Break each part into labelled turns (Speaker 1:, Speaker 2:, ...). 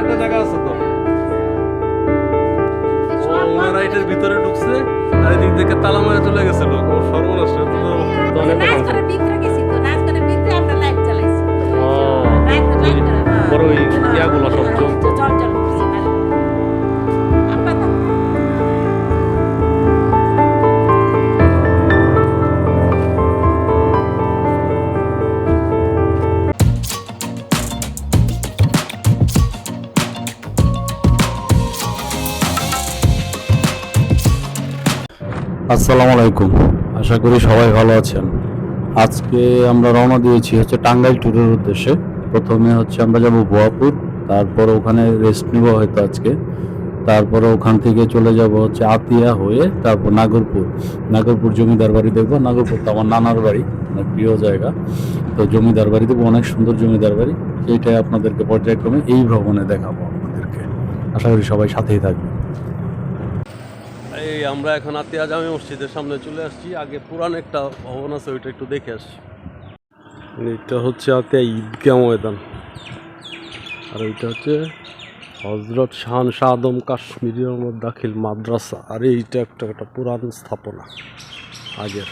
Speaker 1: পাশে জায়গা আছে তো। ওনারা এটার ভিতরে ঢুকছে আর এদিক থেকে তালা মারা চলে গেছে লোক। ও সর্বনাশ এটা তো তো অনেক
Speaker 2: আসসালামু আলাইকুম। আশা করি সবাই ভালো আছেন। আজকে আমরা রওনা দিয়েছি হচ্ছে টাঙ্গাইল ট্যুরের উদ্দেশ্যে। প্রথমে হচ্ছে আমরা যাব বোয়াপুর তারপর ওখানে রেস্ট নিব হয়তো আজকে। তারপরে ওখান থেকে চলে যাব হচ্ছে আতিয়া হয়ে তারপর নাগরপুর। নাগরপুর জমিদার বাড়ি দেখব। নাগরপুর তো আমার নানার বাড়ি, আমার প্রিয় জায়গা। তো জমিদার বাড়ি দেখব, অনেক সুন্দর জমিদার বাড়ি। সেইটাই আপনাদেরকে পর্যায়ক্রমে এই ভ্রমণে দেখাবো আপনাদেরকে। আশা করি সবাই সাথেই থাকবে
Speaker 1: আমরা এখন আতিয়া জামে মসজিদের সামনে চলে আসছি। আগে পুরান একটা ভবন আছে, ওইটা একটু দেখে আসছি। এটা হচ্ছে আতিয়া ঈদগাহ ময়দান। আর ওইটা হচ্ছে হজরত শাহান শাহ আদম কাশ্মীরি রহমত দাখিল মাদ্রাসা। আর এইটা একটা একটা পুরান স্থাপনা। আগের।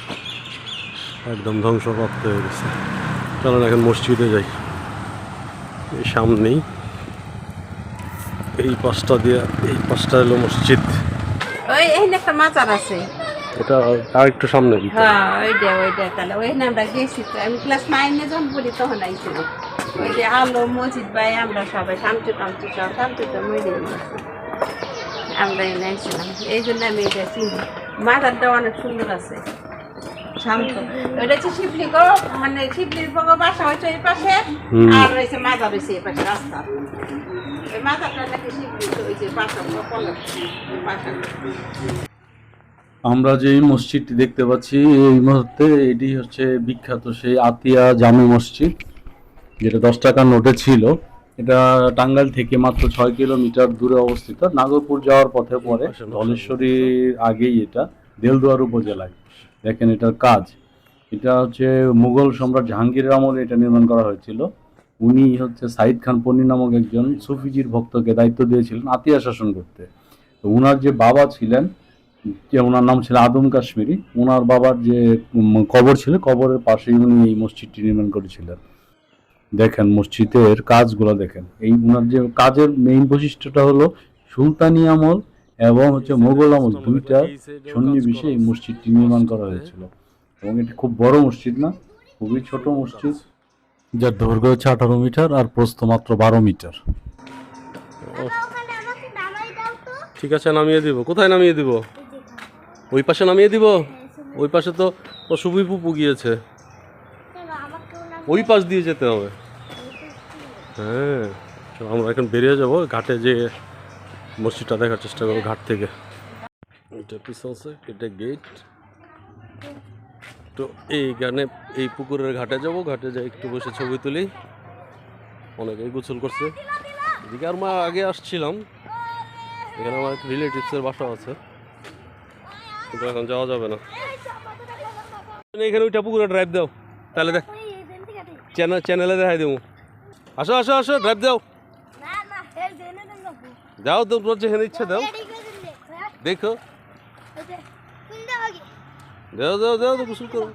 Speaker 1: একদম ধ্বংসপ্রাপ্ত হয়ে গেছে। চলেন এখন মসজিদে যাই। এই সামনেই এই পাশটা দিয়ে, এই পাশটা এলো মসজিদ।
Speaker 3: ওই এইখানে একটা মাচার আছে।
Speaker 1: এটা আর একটু সামনে
Speaker 3: হ্যাঁ ওইটা ওইটা তাহলে। ওইখানে আমরা গেছি তো। আমি ক্লাস নাইনে যখন পড়ি তখন আইছিলাম। ওই যে আলো মসজিদ ভাই আমরা সবাই শামচু টামচু সব শামচু তো মরে আমরা এনে আইছিলাম। এই জন্য আমি এটা চিনি। মাথারটা অনেক সুন্দর আছে। শান্ত। হচ্ছে শিবলিঙ্গ মানে শিবলির বাসা হয়েছে এই পাশে আর রয়েছে মাজার রয়েছে এই পাশে রাস্তা। এই মাজারটা নাকি শিবলিঙ্গ ওই যে বাসা
Speaker 2: আমরা যে মসজিদটি দেখতে পাচ্ছি এই মুহূর্তে এটি হচ্ছে বিখ্যাত সেই আতিয়া জামে মসজিদ যেটা দশ টাকার নোটে ছিল। এটা টাঙ্গাইল থেকে মাত্র ছয় কিলোমিটার দূরে অবস্থিত। নাগরপুর যাওয়ার পথে পরে ধলেশ্বরীর আগেই এটা দেলদুয়ার উপজেলায়। দেখেন এটার কাজ। এটা হচ্ছে মুঘল সম্রাট জাহাঙ্গীরের আমলে এটা নির্মাণ করা হয়েছিল। উনি হচ্ছে সাইদ খান পন্নী নামক একজন সুফিজির ভক্তকে দায়িত্ব দিয়েছিলেন আতিয়া শাসন করতে। তো উনার যে বাবা ছিলেন, যে ওনার নাম ছিল আদম কাশ্মীরি ওনার বাবার যে কবর ছিল, কবরের পাশেই উনি এই মসজিদটি নির্মাণ করেছিলেন। দেখেন মসজিদের কাজগুলো দেখেন। এই ওনার যে কাজের মেইন বৈশিষ্ট্যটা হলো, সুলতানি আমল এবং হচ্ছে মোগল আমল দুইটা সন্নিবেশে এই মসজিদটি নির্মাণ করা হয়েছিল। এবং এটি খুব বড় মসজিদ না খুবই ছোট মসজিদ। যার দৈর্ঘ্য হচ্ছে আঠারো মিটার আর প্রস্থ মাত্র বারো মিটার।
Speaker 1: ঠিক আছে নামিয়ে দিব। কোথায় নামিয়ে দিব? ওই পাশে নামিয়ে দিব? ওই পাশে তো সুবি পুপু গিয়েছে। ওই পাশ দিয়ে যেতে হবে। হ্যাঁ আমরা এখন বেরিয়ে যাব। ঘাটে যে মসজিদটা দেখার চেষ্টা করব ঘাট থেকে। এটা পিছলছে এটা গেট তো এইখানে এই পুকুরের ঘাটে যাব ঘাটে যাই একটু বসে ছবি তুলি। অনেকেই গোসল করছে। এদিকে আর মা আগে আসছিলাম। এখানে আমার রিলেটিভসের বাসা আছে। কিন্তু এখন যাওয়া যাবে না। এখানে ওইটা পুকুরে ড্রাইভ দাও। তাহলে দেখ। চ্যানেল চ্যানেলে দেখাই দেবো। আসো আসো আসো ড্রাইভ দাও। যাও তো তোমার যেখানে ইচ্ছে দাও দেখো দাও দাও দাও তো গোসল করো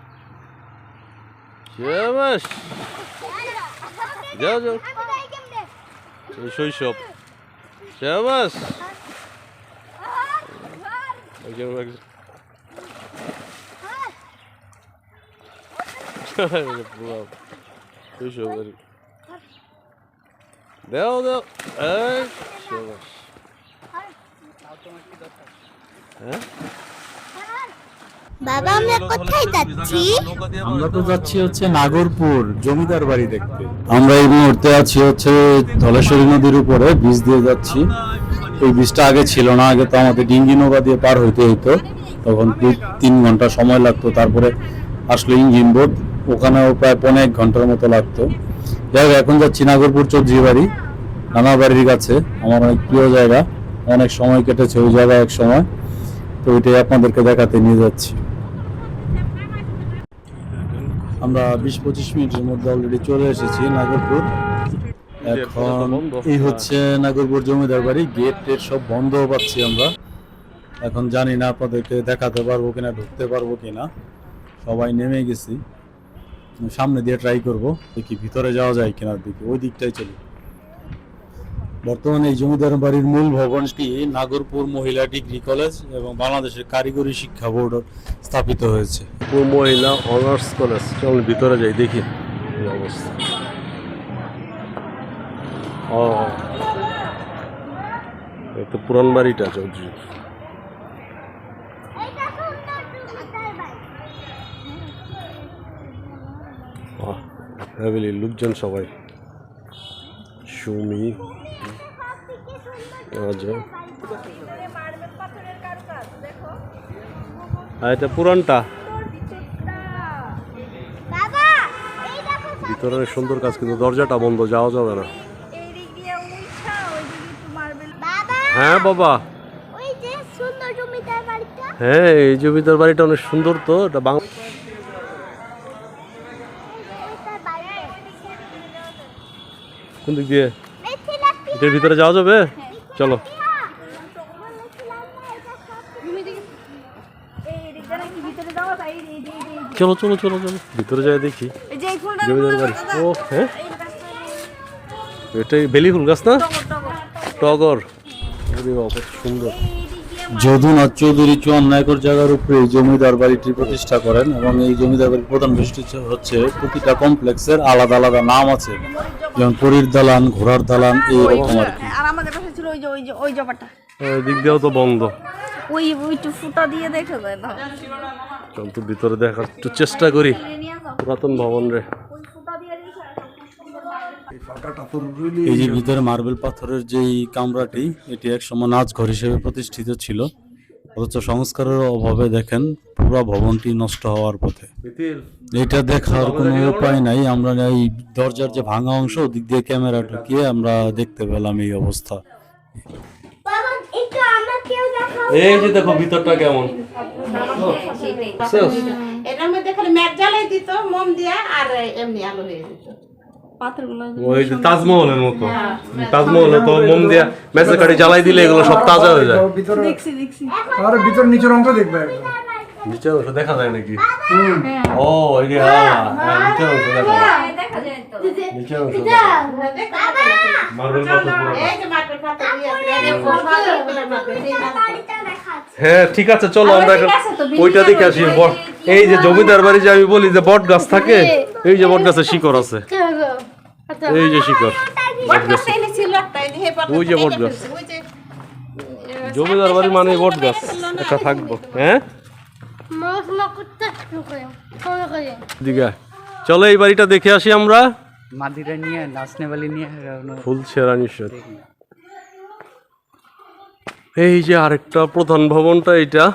Speaker 1: শাবাশ যাও যাও এই শৈশব শাবাশ একজন একজন পুরো শৈশব শাবাশ হ্যাঁ
Speaker 4: বাবা আমরা কোথায় যাচ্ছি?
Speaker 2: আমরা তো যাচ্ছি হচ্ছে নাগরপুর জমিদার বাড়ি দেখতে। আমরা এই মুহূর্তে আছি হচ্ছে ধলেশ্বরী নদীর উপরে বীজ দিয়ে যাচ্ছি। এই বীজটা আগে ছিল না আগে তো আমাদের ডিঙ্গি নৌকা দিয়ে পার হইতে হইতো। তখন দুই তিন ঘণ্টা সময় লাগতো তারপরে আসলো ইঞ্জিন বোট। ওখানেও প্রায় পনেরো এক ঘণ্টার মতো লাগতো। যাই হোক, এখন যাচ্ছি নাগরপুর চৌধুরী বাড়ি। নানা বাড়ির কাছে, আমার অনেক প্রিয় জায়গা, অনেক সময় কেটেছে ওই জায়গায় এক সময়, তো ওইটাই আপনাদেরকে দেখাতে নিয়ে যাচ্ছি। আমরা বিশ পঁচিশ মিনিটের মধ্যে অলরেডি চলে এসেছি নাগরপুর। এখন এই হচ্ছে নাগরপুর জমিদার বাড়ি গেট টেট সব বন্ধ পাচ্ছি আমরা। এখন জানি না আপনাদেরকে দেখাতে পারব কিনা, ঢুকতে পারব কিনা। সবাই নেমে গেছি। সামনে দিয়ে ট্রাই করব, দেখি ভিতরে যাওয়া যায় কিনা দিকে ওই দিকটাই চলি। বর্তমানে এই জমিদার বাড়ির মূল ভবনটি নাগরপুর মহিলা ডিগ্রি কলেজ এবং বাংলাদেশের কারিগরি শিক্ষা বোর্ড স্থাপিত হয়েছে?
Speaker 1: মহিলা অনার্স কলেজ। চল ভিতরে যাই, দেখি। অবস্থা। ও। তো পুরান বাড়িটা, চৌধুরী।
Speaker 4: এইটা সুন্দর জমিদার বাড়ি
Speaker 1: ফ্যামিলি লোকজন সবাই। সুমি। আর এটা পুরানটা।
Speaker 4: বাবা এই দেখো
Speaker 1: ভিতরে অনেক সুন্দর কাজ কিন্তু দরজাটা বন্ধ যাওয়া যাবে না। হ্যাঁ বাবা।
Speaker 4: ওই যে সুন্দর জমিদার বাড়িটা।
Speaker 1: হ্যাঁ এই জমিদার বাড়িটা অনেক সুন্দর তো এটা বাংলা কোন দিক দিয়ে? এটার ভিতরে যাওয়া যাবে? চলো। চলো চলো চলো চলো। ভিতরে যাই দেখি। হ্যাঁ? এটাই বেলি ফুল গাছ না? টগর। সুন্দর।
Speaker 2: যদুনাথ চৌধুরী চুয়ান্ন একর জায়গার উপরে এই জমিদার বাড়িটি প্রতিষ্ঠা করেন এবং এই জমিদার বাড়ির প্রধান বৈশিষ্ট্য হচ্ছে প্রতিটা কমপ্লেক্সের আলাদা আলাদা নাম আছে। যেমন পরীর দালান, ঘোড়ার দালান, এইরকম আর কি
Speaker 5: আর আমাদের পাশে ছিল ওই যে ওই যে ওই জবাটা।
Speaker 1: ওই দিক দিয়েও তো বন্ধ।
Speaker 5: ওই ওইটু ফুটা দিয়ে দেখা যায় না।
Speaker 1: চল তো ভিতরে দেখার একটু চেষ্টা করি। পুরাতন ভবন রে।
Speaker 2: এই যে ভিতরে মার্বেল পাথরের যেই কামরাটি এটি একসময় নাচঘর হিসেবে প্রতিষ্ঠিত ছিল। অথচ সংস্কারের অভাবে দেখেন পুরো ভবনটি নষ্ট হওয়ার পথে। এটা দেখার কোনো উপায় নাই। আমরা এই দরজার যে ভাঙা অংশ ওদিক দিয়ে ক্যামেরা ঢুকিয়ে আমরা দেখতে পেলাম এই অবস্থা।
Speaker 1: এই যে দেখো ভিতরটা কেমন?
Speaker 3: এটার মধ্যে খালি ম্যাট জ্বালাই দিত মোম দিয়া আর এমনি আলো হয়ে যেত
Speaker 1: ওই যে তাজমহলের মতো। তাজমহলে তো মোম দিয়া মেসে কাটি জ্বালাই দিলে এগুলো সব তাজা হয়ে যায়।
Speaker 6: ভিতরে
Speaker 5: দেখছি দেখছি।
Speaker 6: আর ভিতর নিচের অংশ দেখবে একদম।
Speaker 1: নিচে অংশ দেখা যায় নাকি? ও এই হ্যাঁ হ্যাঁ, নিচের অংশ দেখা যায়।
Speaker 5: দেখা যায়। তো
Speaker 1: নিচের অংশ হ্যাঁ ঠিক আছে চলো আমরা ওইটা দেখে আসি বট এই যে জমিদার বাড়ি যে আমি বলি যে বট গাছ থাকে এই যে বট গাছের শিকড় আছে। এই যে শিকড়।
Speaker 3: একটা, এই যে বট
Speaker 1: ওই যে বট গাছ। জমিদার বাড়ি মানে বট গাছ। একটা থাকব। হ্যাঁ? দিঘা। চলো এই বাড়িটা দেখে আসি আমরা।
Speaker 7: বালি নিয়ে রওনা
Speaker 1: ফুল ছেঁড়া নিশ্চয় এই যে আরেকটা প্রধান ভবনটা এটা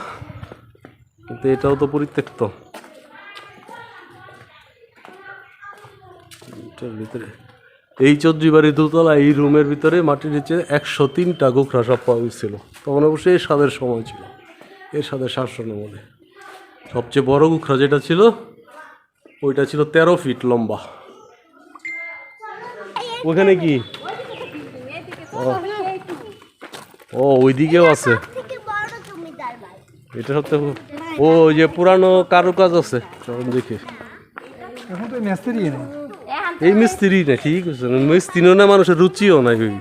Speaker 1: কিন্তু এটাও তো পরিত্যক্ত। এটার ভিতরে, এই চৌধুরী বাড়ির দোতলা, এই রুমের ভিতরে মাটির নিচে একশো তিনটা গোখরা সব পাওয়া গেছিল। তখন অবশ্যই এর স্বাদের সময় ছিল, এর স্বাদের শাসন আমলে। সবচেয়ে বড় গোখরা যেটা ছিল, ওইটা ছিল তেরো ফিট লম্বা। ওখানে কি? ও ওইদিকেও আছে। এটা সত্যি ও ওই যে পুরানো কারুকাজ আছে চলুন দেখি।
Speaker 6: এখন তো মেস্ত্রি নেই।
Speaker 1: এই মিস্ত্রি না ঠিক আছে মিস্ত্রিও না মানুষের রুচিও নাই ওই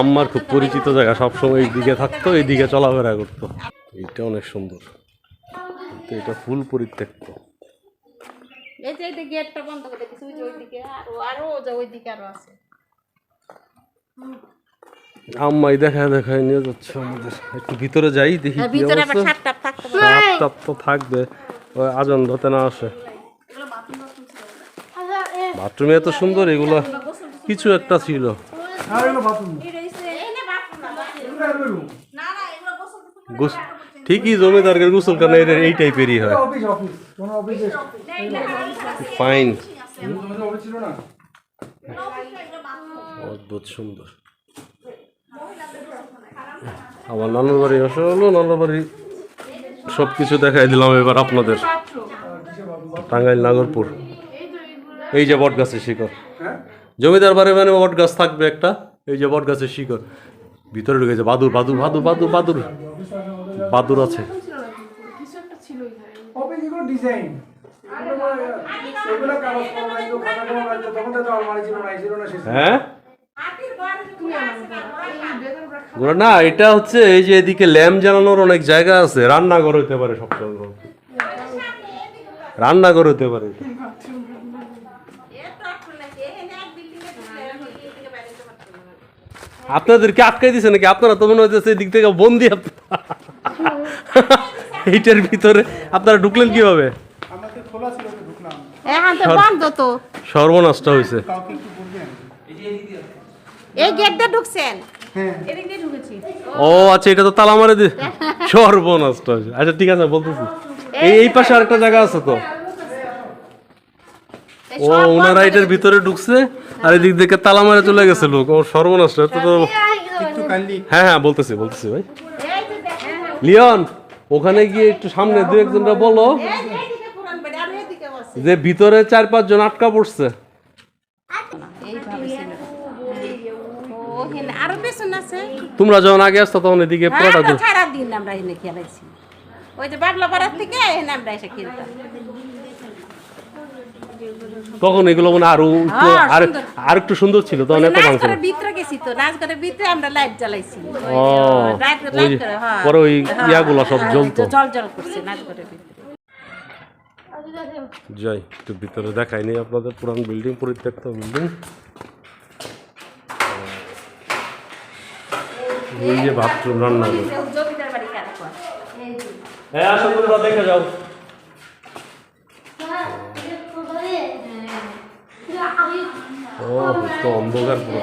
Speaker 1: আম্মার খুব পরিচিত জায়গা সবসময় এই দিকে থাকতো এই দিকে চলাফেরা করতো। এইটা অনেক সুন্দর। কিন্তু এটা ফুল পরিত্যক্ত।
Speaker 3: এই যে এই গেটটা বন্ধ করে দেখেছি ওই যে ওই আরও আরও যে ওই আরও আছে।
Speaker 1: আম্মাই দেখায় দেখায় নিয়ে যাচ্ছে আমাদের। একটু ভিতরে যাই দেখি
Speaker 3: ভিতরে আবার
Speaker 1: অবস্থা।
Speaker 3: টাপ থাকতে
Speaker 1: সাপ টাপ তো থাকবে ওই আজান ধতে না আসে। বাথরুমে এত সুন্দর এগুলো কিছু একটা ছিল।
Speaker 5: গোসল।
Speaker 1: গোস ঠিকই জমিদারকে গোসল কারণ এই টাইপেরই হয়।
Speaker 6: অফিস অফিস কোনো অফিসে
Speaker 1: ফাইন
Speaker 6: অফিস ছিল না
Speaker 1: অদ্ভুত সুন্দর। আমার নানুর বাড়ি আসা হলো নানুর বাড়ি সব কিছু দেখাই দিলাম এবার আপনাদের। টাঙ্গাইল নাগরপুর। এই যে বট গাছের শিকড়। জমিদার বাড়ি মানে বট গাছ থাকবে একটা এই যে বট গাছের শিকড়। ভিতরে ঢুকেছে বাদুর বাদুর বাদুর বাদুর বাদুর বাদুর আছে।
Speaker 6: ডিজাইন।
Speaker 1: হ্যাঁ? না এটা হচ্ছে এই যে এদিকে ল্যাম্প জ্বালানোর অনেক জায়গা আছে রান্নাঘর হইতে পারে সবসময় রান্নাঘর হইতে পারে। আপনাদেরকে আটকাই দিছে নাকি? আপনারা তো মনে হচ্ছে এদিক থেকে বন্দি আপ- এইটার ভিতরে আপনারা ঢুকলেন কীভাবে? সর্বনাশটা হয়েছে।
Speaker 3: এই গেট দিয়ে ঢুকছেন?
Speaker 1: ও আচ্ছা এটা তো তালা মারে দি সর্বনাশটা হয়েছে। আচ্ছা ঠিক আছে বলতেছি। এই এই পাশে আরেকটা জায়গা আছে তো। ও ওনারা এটার ভিতরে ঢুকছে আর এদিক থেকে তালা মারে চলে গেছে লোক। ও সর্বনাশটা তো হ্যাঁ হ্যাঁ বলতেছি বলতেছি ভাই। লিওন ওখানে গিয়ে একটু সামনে দু একজনরা বলো যে ভিতরে চার পাঁচজন আটকা পড়ছে। তোমরা যখন আগে আসতো তখন এদিকে পুরোটা
Speaker 3: দিন আমরা এনে খেলাইছি। ওই যে পাড়ার থেকে আমরা এসে খেলতাম।
Speaker 1: তখন এগুলো মনে আরও একটু
Speaker 3: হ্যাঁ,
Speaker 1: আর আর একটু সুন্দর ছিল তখন এত
Speaker 3: নাচ
Speaker 1: ভাঙছিল
Speaker 3: করে ভিতরে গেছি তো নাচ করে ভিতরে আমরা লাইট জ্বালাইছি।
Speaker 1: ও,
Speaker 3: লাইট লাইট করে হ্যাঁ
Speaker 1: পরে ওই ইয়াগুলো সব
Speaker 3: হ্যাঁ,
Speaker 1: জ্বলতো।
Speaker 3: জল জল করছে নাচ করে ভিতরে।
Speaker 1: যাই একটু ভিতরে দেখাইনি আপনাদের পুরান বিল্ডিং পরিত্যক্ত বিল্ডিং এই যে বাথরুম রান্না হ্যাঁ আসো তোমরা দেখে যাও ও তো অন্ধকার পুরো।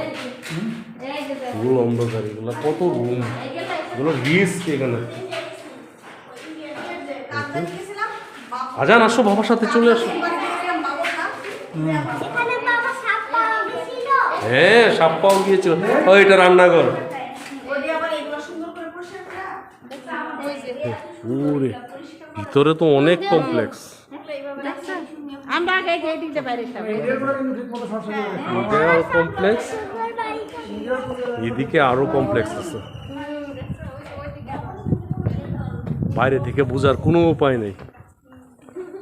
Speaker 1: পুরো অন্ধকার এগুলো কত রুম এগুলো রিস্ক এখানে। আজান আসো বাবার সাথে চলে আসো। হ্যাঁ সাপ পাও গিয়েছিল। ও এটা রান্নাঘর। ভিতরে তো অনেক কমপ্লেক্স
Speaker 3: আমরা আগে এই দিকটা বাইরে সব
Speaker 1: এটা কমপ্লেক্স এদিকে আরও কমপ্লেক্স আছে। বাইরে থেকে বোঝার কোনো উপায় নেই।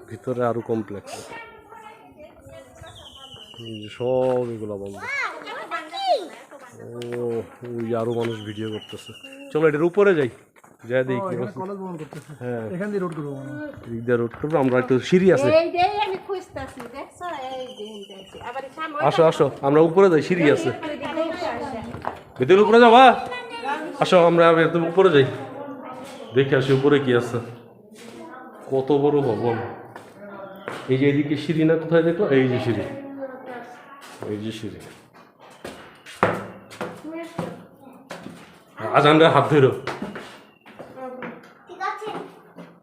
Speaker 1: ভিতরে আরও কমপ্লেক্স সব এগুলো বন্ধ। ও ওই আরও মানুষ ভিডিও করতেছে। চলো এটার উপরে যাই। যাই দেখি
Speaker 6: কলেজ বন্ধ করতেছে।
Speaker 1: হ্যাঁ।
Speaker 6: এখান দিয়ে রোড করব
Speaker 1: দিয়ে রোড করব আমরা একটু সিঁড়ি আছে। আসো আসো আমরা উপরে যাই সিঁড়ি আছে। ভেতরে উপরে যাবা? আসো আমরা উপরে যাই। দেখে আসি উপরে কি আছে। কত বড় ভবন। এই যে এদিকে সিঁড়ি না কোথায় দেখো এই যে সিঁড়ি। এই যে সিঁড়ি। আজানরা হাত ধরো।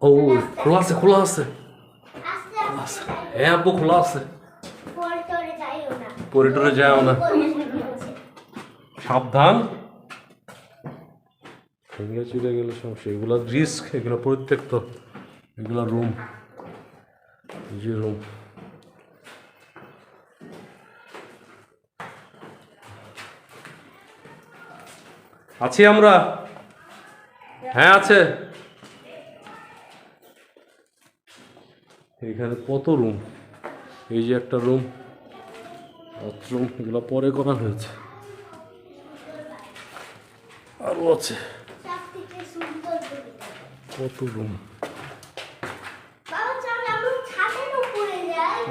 Speaker 1: ও খোলা আছে খোলা আছে। হ্যাঁ আপু খোলা আছে পরে টরে যাও না সাবধান চলে গেলে সমস্যা এগুলো রিস্ক এগুলো পরিত্যক্ত এগুলো রুম যে রুম আছি আমরা হ্যাঁ আছে এখানে কত রুম? এই যে একটা রুম বাথরুম এগুলো পরে করা হয়েছে। আরও আছে। কত রুম?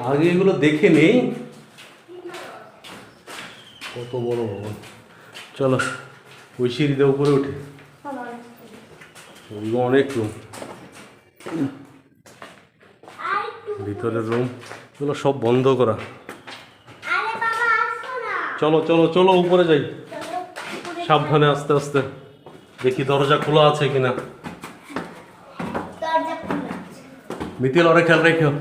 Speaker 1: আগে এগুলো দেখে নেই। কত বড় ভবন। চলো ওই সিঁড়িতে উপরে উঠে। অনেক রুম। ভিতরের রুম এগুলো সব বন্ধ করা। চলো চলো চলো উপরে যাই। সাবধানে আস্তে আস্তে। দেখি দরজা খোলা আছে কিনা। মিতিল অনেক খেয়াল রেখো।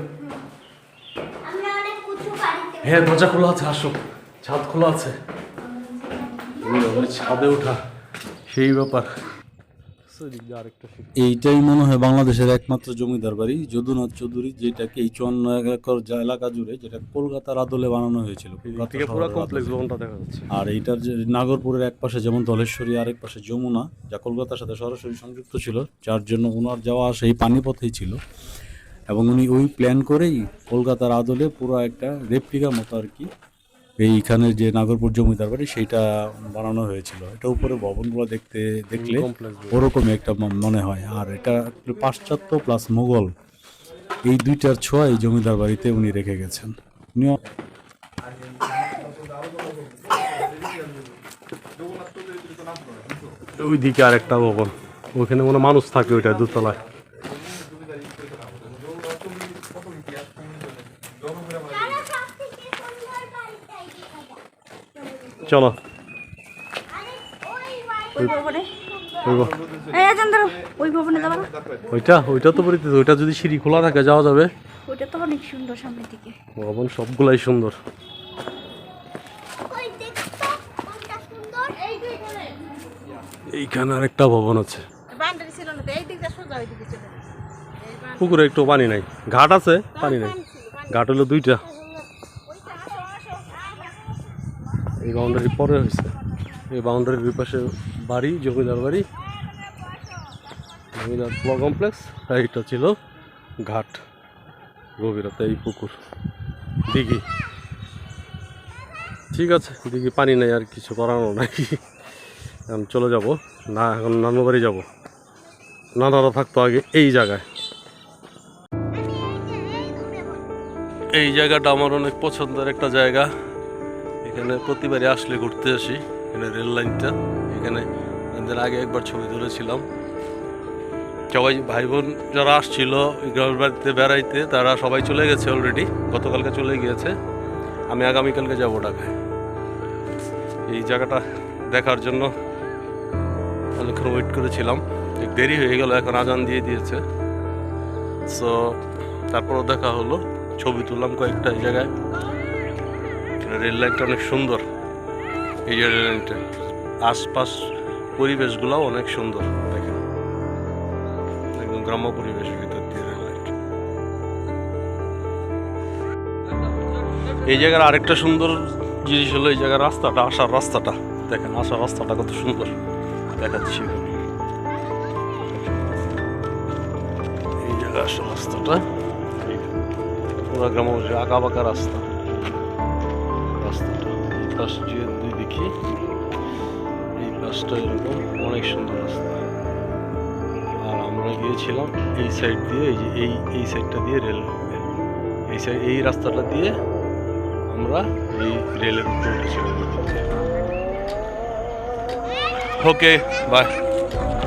Speaker 1: হ্যাঁ দরজা খোলা আছে আসো। ছাদ খোলা আছে। ছাদে ওঠা সেই ব্যাপার।
Speaker 2: এইটাই মনে হয় বাংলাদেশের একমাত্র জমিদার বাড়ি যদুনাথ চৌধুরী যেটাকে এই চুয়ান্ন একর যা এলাকা জুড়ে যেটা কলকাতার আদলে বানানো হয়েছিল আর এইটার যে নাগরপুরের এক পাশে যেমন ধলেশ্বরী আরেক পাশে যমুনা যা কলকাতার সাথে সরাসরি সংযুক্ত ছিল যার জন্য ওনার যাওয়া সেই পানিপথেই ছিল। এবং উনি ওই প্ল্যান করেই কলকাতার আদলে পুরো একটা রেপ্লিকা মতো আর কি এইখানে যে নাগরপুর জমিদার বাড়ি সেইটা বানানো হয়েছিল। এটা উপরে ভবনগুলো দেখতে দেখলে ওরকমই একটা ম- মনে হয়। আর এটা পাশ্চাত্য প্লাস মোগল এই দুইটার ছোঁয়া এই জমিদার বাড়িতে উনি রেখে গেছেন। ওইদিকে
Speaker 1: ওই দিকে আরেকটা ভবন। ওইখানে মনে মানুষ থাকে ওইটা দোতলায়
Speaker 4: তারা সব থেকে সুন্দর বাড়িটাই দেখা যায়
Speaker 1: চলো
Speaker 4: আরে ওই বাড়ি
Speaker 5: ওই ভবনে
Speaker 1: ওই ভ-
Speaker 5: এই আজান ধরো ওই ভবনে যাব না?
Speaker 1: ওইটা ওইটা তো ওইটা যদি সিঁড়ি খোলা থাকে যাওয়া যাবে।
Speaker 5: ওইটা তো অনেক সুন্দর সামনের দিকে।
Speaker 1: ভবন সবগুলাই সুন্দর।
Speaker 4: ওই দেখতো কোনটা সুন্দর? এই দুইখানে
Speaker 1: এইখানে আরেকটা ভবন আছে।
Speaker 3: বান্ডারি ছিল না তো এই দিকটা সোজা ওই দিকে চলে গেছে।
Speaker 1: পুকুরে একটু পানি নাই। ঘাট আছে পানি নাই। ঘাট হলো দুইটা এই বাউন্ডারি পরে হয়েছে। এই বাউন্ডারির দুই পাশে বাড়ি, জমিদার বাড়ি। জমিদার প্ল কমপ্লেক্স এইটা ছিল ঘাট, গভীরতা এই পুকুর। দিঘি। ঠিক আছে, দিঘি পানি নেই, আর কিছু করানো নাই। এখন চলে যাব। না, এখন নানু বাড়ি যাব। নানারা থাকতো আগে এই জায়গায়। এই জায়গাটা আমার অনেক পছন্দের একটা জায়গা। এখানে প্রতিবারই আসলে ঘুরতে আসি, এখানে রেল লাইনটা। এখানে আগে একবার ছবি তুলেছিলাম। সবাই ভাই বোন যারা আসছিল গ্রামের বাড়িতে বেড়াইতে, তারা সবাই চলে গেছে অলরেডি গতকালকে চলে গিয়েছে। আমি আগামীকালকে যাব ঢাকায়। এই জায়গাটা দেখার জন্য অনেকক্ষণ ওয়েট করেছিলাম। দেরি হয়ে গেল, এখন আজান দিয়ে দিয়েছে। সো তারপরও দেখা হলো। ছবি তুললাম কয়েকটা জায়গায়। রেল লাইনটা অনেক সুন্দর। এই যে রেল লাইনটা। আশপাশ পরিবেশগুলোও অনেক সুন্দর, দেখেন। একদম গ্রাম্য পরিবেশ ভিতর দিয়ে রেল এই জায়গার আরেকটা সুন্দর জিনিস হলো, এই জায়গার রাস্তাটা, আসার রাস্তাটা। দেখেন, আসার রাস্তাটা কত সুন্দর। দেখাচ্ছি। এই জায়গা আসার রাস্তাটা। পুরা গ্রামবাসী আঁকা বাঁকা রাস্তা। পাশ দিয়ে দুই দেখি এই পাশটা এরকম অনেক সুন্দর রাস্তা আর আমরা গিয়েছিলাম এই সাইড দিয়ে এই যে এই এই সাইডটা দিয়ে রেল এই সাইড এই রাস্তাটা দিয়ে আমরা এই রেলের উপরে উঠেছিলাম ওকে বাই